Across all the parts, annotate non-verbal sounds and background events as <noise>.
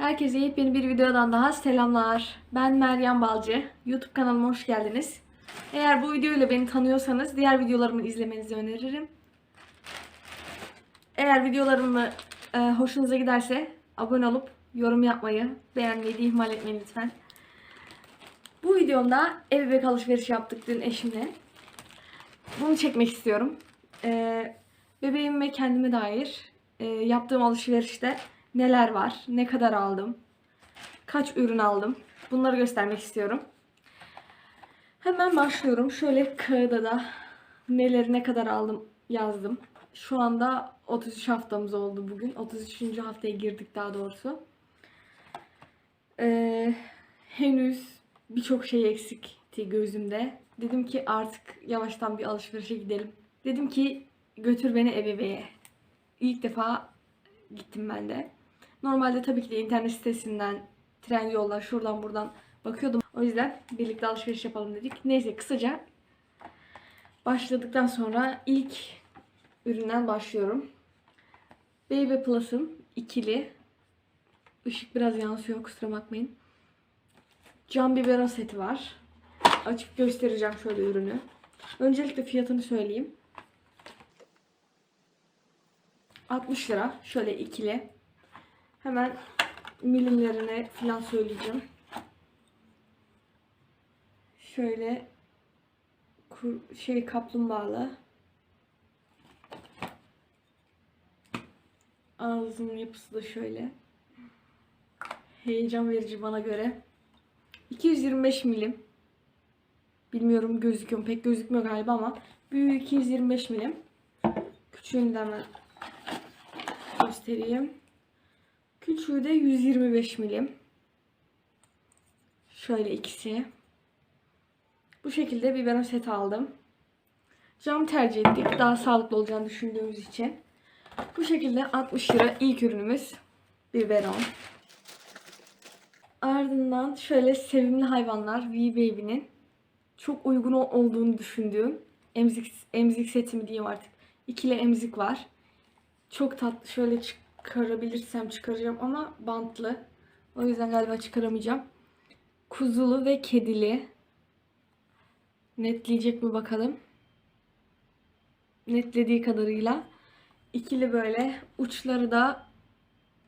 Herkese yepyeni bir videodan daha selamlar. Ben Meryem Balcı. YouTube kanalıma hoş geldiniz. Eğer bu videoyla beni tanıyorsanız diğer videolarımı izlemenizi öneririm. Eğer videolarımı e, hoşunuza giderse abone olup yorum yapmayı, beğenmeyi de ihmal etmeyin lütfen. Bu videomda ev bebek alışveriş yaptık dün eşimle. Bunu çekmek istiyorum. E, bebeğim ve kendime dair e, yaptığım alışverişte neler var, ne kadar aldım, kaç ürün aldım bunları göstermek istiyorum. Hemen başlıyorum. Şöyle kağıda da neleri ne kadar aldım yazdım. Şu anda 33 haftamız oldu bugün. 33. haftaya girdik daha doğrusu. Ee, henüz birçok şey eksikti gözümde. Dedim ki artık yavaştan bir alışverişe gidelim. Dedim ki götür beni ebeveye. İlk defa gittim ben de. Normalde tabii ki de internet sitesinden, tren yollar şuradan buradan bakıyordum. O yüzden birlikte alışveriş yapalım dedik. Neyse kısaca başladıktan sonra ilk üründen başlıyorum. Baby Plus'ın ikili ışık biraz yansıyor kusura bakmayın. Cam biberon seti var. Açıp göstereceğim şöyle ürünü. Öncelikle fiyatını söyleyeyim. 60 lira. Şöyle ikili. Hemen milimlerine falan söyleyeceğim. Şöyle kur- şey kaplumbağalı. Ağzının yapısı da şöyle. Heyecan verici bana göre. 225 milim. Bilmiyorum gözüküyor mu? Pek gözükmüyor galiba ama büyüğü 225 milim. Küçüğünü de hemen göstereyim. Küçüğü de 125 milim. Şöyle ikisi. Bu şekilde biberon set aldım. Cam tercih ettik. Daha sağlıklı olacağını düşündüğümüz için. Bu şekilde 60 lira ilk ürünümüz. Biberon. Ardından şöyle sevimli hayvanlar V Baby'nin çok uygun olduğunu düşündüğüm emzik emzik setimi diyeyim artık. İkili emzik var. Çok tatlı. Şöyle çıkarabilirsem çıkaracağım ama bantlı. O yüzden galiba çıkaramayacağım. Kuzulu ve kedili. Netleyecek mi bakalım. Netlediği kadarıyla. ikili böyle. Uçları da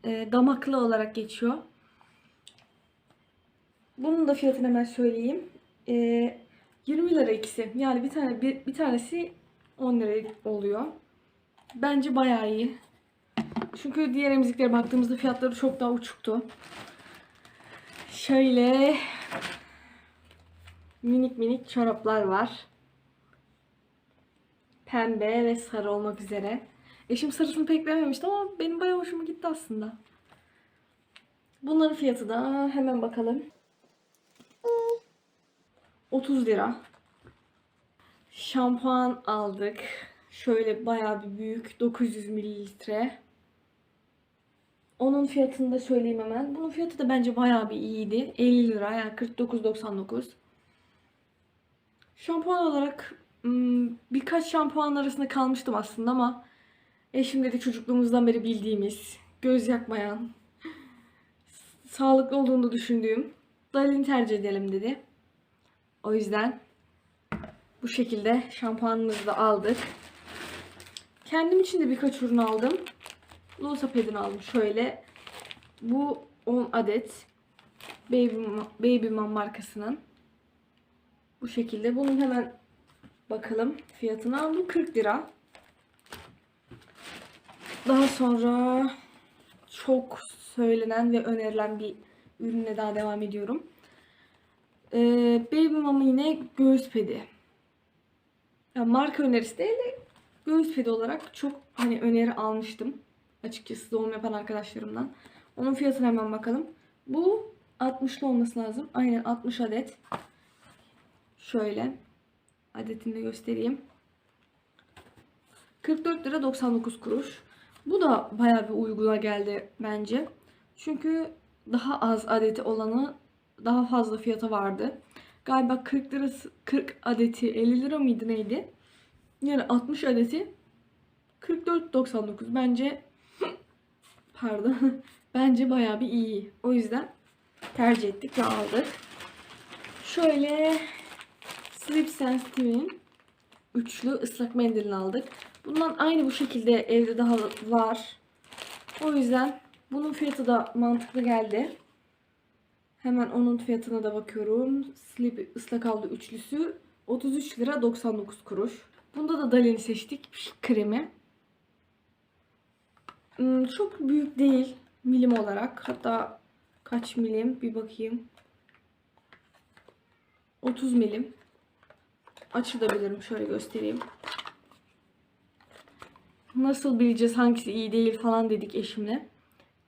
e, damaklı olarak geçiyor. Bunun da fiyatını hemen söyleyeyim. E, 20 lira ikisi. Yani bir tane bir, bir tanesi 10 lira oluyor. Bence bayağı iyi. Çünkü diğer emziklere baktığımızda fiyatları çok daha uçuktu. Şöyle minik minik çoraplar var. Pembe ve sarı olmak üzere. Eşim sarısını pek beğenmemişti ama benim bayağı hoşuma gitti aslında. Bunların fiyatı da hemen bakalım. 30 lira. Şampuan aldık. Şöyle bayağı bir büyük 900 mililitre. Onun fiyatını da söyleyeyim hemen. Bunun fiyatı da bence bayağı bir iyiydi. 50 lira yani 49.99. Şampuan olarak hmm, birkaç şampuan arasında kalmıştım aslında ama eşim dedi çocukluğumuzdan beri bildiğimiz, göz yakmayan, sağlıklı olduğunu düşündüğüm Dalin tercih edelim dedi. O yüzden bu şekilde şampuanımızı da aldık. Kendim için de birkaç ürün aldım. Losapad'ini aldım şöyle. Bu 10 adet Baby, Baby Mom markasının. Bu şekilde. Bunun hemen bakalım fiyatına. Bu 40 lira. Daha sonra çok söylenen ve önerilen bir ürüne daha devam ediyorum. Ee, Baby Mom'un yine göğüs pedi. Ya marka önerisi değil de göğüs pedi olarak çok hani öneri almıştım. Açıkçası doğum yapan arkadaşlarımdan. Onun fiyatına hemen bakalım. Bu 60'lı olması lazım. Aynen 60 adet. Şöyle. Adetini de göstereyim. 44 lira 99 kuruş. Bu da bayağı bir uyguna geldi bence. Çünkü daha az adeti olanı daha fazla fiyata vardı. Galiba 40 lirası 40 adeti 50 lira mıydı neydi? Yani 60 adeti 44.99 bence pardon <laughs> bence bayağı bir iyi. O yüzden tercih ettik ve aldık. Şöyle Sleep Sensitive'in üçlü ıslak mendilini aldık. Bundan aynı bu şekilde evde daha var. O yüzden bunun fiyatı da mantıklı geldi. Hemen onun fiyatına da bakıyorum. Sleep ıslak havlu üçlüsü 33 lira 99 kuruş. Bunda da Dali'ni seçtik. Kremi. Hmm, çok büyük değil milim olarak. Hatta kaç milim bir bakayım. 30 milim. Açılabilirim. Şöyle göstereyim. Nasıl bileceğiz hangisi iyi değil falan dedik eşimle.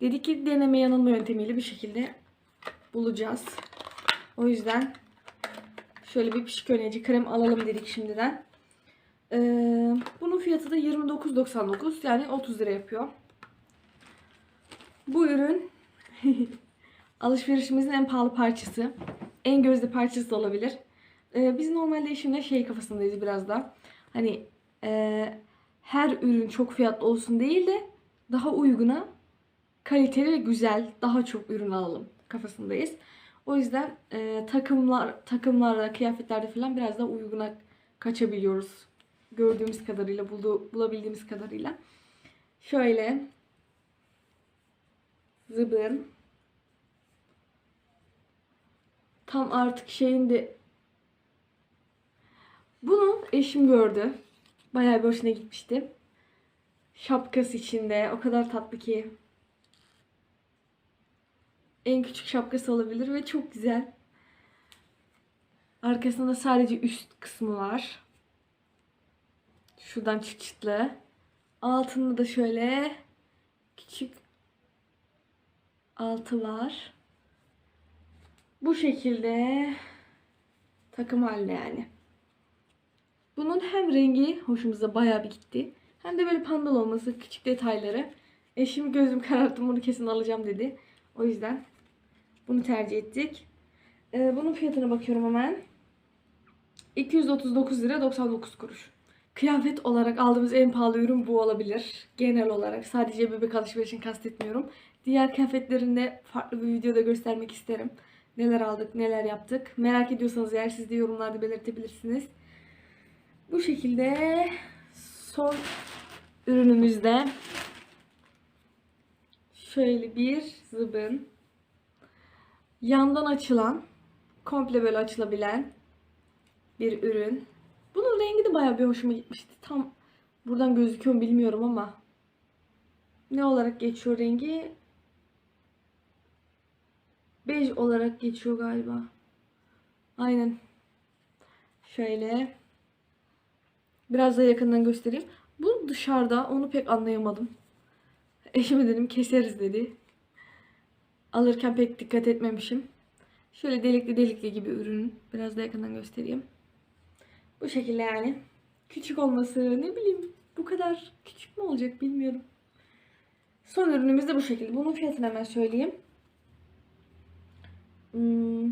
Dedik ki deneme yanılma yöntemiyle bir şekilde bulacağız. O yüzden şöyle bir pişik öneci krem alalım dedik şimdiden. Ee, bunun fiyatı da 29.99 yani 30 lira yapıyor. Bu ürün <laughs> alışverişimizin en pahalı parçası. En gözde parçası olabilir. Ee, biz normalde eşimle şey kafasındayız biraz da. Hani e, her ürün çok fiyatlı olsun değil de daha uyguna kaliteli ve güzel daha çok ürün alalım kafasındayız. O yüzden e, takımlar takımlarda, kıyafetlerde falan biraz daha uyguna kaçabiliyoruz. Gördüğümüz kadarıyla, buldu, bulabildiğimiz kadarıyla. Şöyle zıbın tam artık şeyin de bunu eşim gördü. Bayağı bir hoşuna gitmişti. Şapkası içinde. O kadar tatlı ki. En küçük şapkası olabilir ve çok güzel. Arkasında sadece üst kısmı var. Şuradan çıt çıtlı. Altında da şöyle küçük altı var. Bu şekilde takım halinde yani. Bunun hem rengi hoşumuza bayağı bir gitti. Hem de böyle pandal olması, küçük detayları. Eşim gözüm kararttım bunu kesin alacağım dedi. O yüzden bunu tercih ettik. Ee, bunun fiyatına bakıyorum hemen. 239 lira 99 kuruş. Kıyafet olarak aldığımız en pahalı ürün bu olabilir. Genel olarak sadece bebek alışverişini kastetmiyorum. Diğer kıyafetlerinde farklı bir videoda göstermek isterim. Neler aldık, neler yaptık. Merak ediyorsanız eğer siz de yorumlarda belirtebilirsiniz. Bu şekilde son ürünümüzde şöyle bir zıbın yandan açılan komple böyle açılabilen bir ürün. Bunun rengi de bayağı bir hoşuma gitmişti. Tam buradan gözüküyor bilmiyorum ama ne olarak geçiyor rengi? Bej olarak geçiyor galiba. Aynen. Şöyle. Biraz da yakından göstereyim. Bu dışarıda onu pek anlayamadım. Eşime dedim keseriz dedi. Alırken pek dikkat etmemişim. Şöyle delikli delikli gibi ürün. Biraz da yakından göstereyim. Bu şekilde yani. Küçük olması ne bileyim bu kadar küçük mü olacak bilmiyorum. Son ürünümüz de bu şekilde. Bunun fiyatını hemen söyleyeyim. Hmm,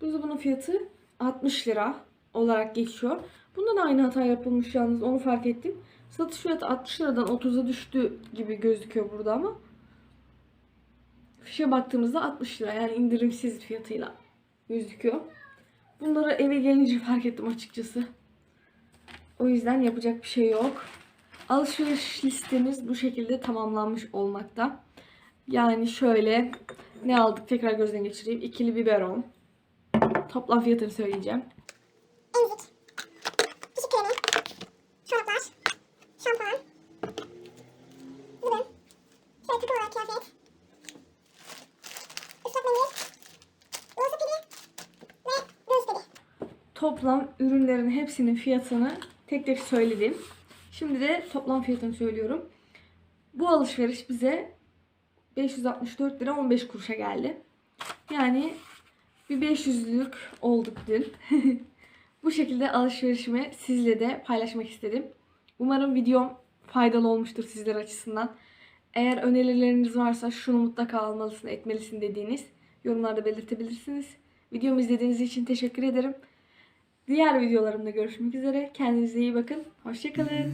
bu bunun fiyatı 60 lira olarak geçiyor. Bunda da aynı hata yapılmış yalnız onu fark ettim. Satış fiyatı 60 liradan 30'a düştü gibi gözüküyor burada ama. Fişe baktığımızda 60 lira yani indirimsiz fiyatıyla gözüküyor. Bunları eve gelince fark ettim açıkçası. O yüzden yapacak bir şey yok. Alışveriş listemiz bu şekilde tamamlanmış olmakta. Yani şöyle ne aldık tekrar gözden geçireyim. İkili biberon. Toplam fiyatını söyleyeceğim. emzik, pişik kremi, çoraplar, şampuan, ürün, şöyle olarak kıyafet, ıslak mendil, bulaşık pili ve pili. Toplam ürünlerin hepsinin fiyatını tek tek söyledim. Şimdi de toplam fiyatını söylüyorum. Bu alışveriş bize 564 lira 15 kuruşa geldi. Yani bir 500'lük olduk dün. <laughs> Bu şekilde alışverişimi sizle de paylaşmak istedim. Umarım videom faydalı olmuştur sizler açısından. Eğer önerileriniz varsa şunu mutlaka almalısın, etmelisin dediğiniz yorumlarda belirtebilirsiniz. Videomu izlediğiniz için teşekkür ederim. Diğer videolarımda görüşmek üzere. Kendinize iyi bakın. Hoşçakalın.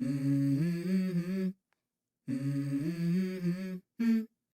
<laughs> Mm-hmm.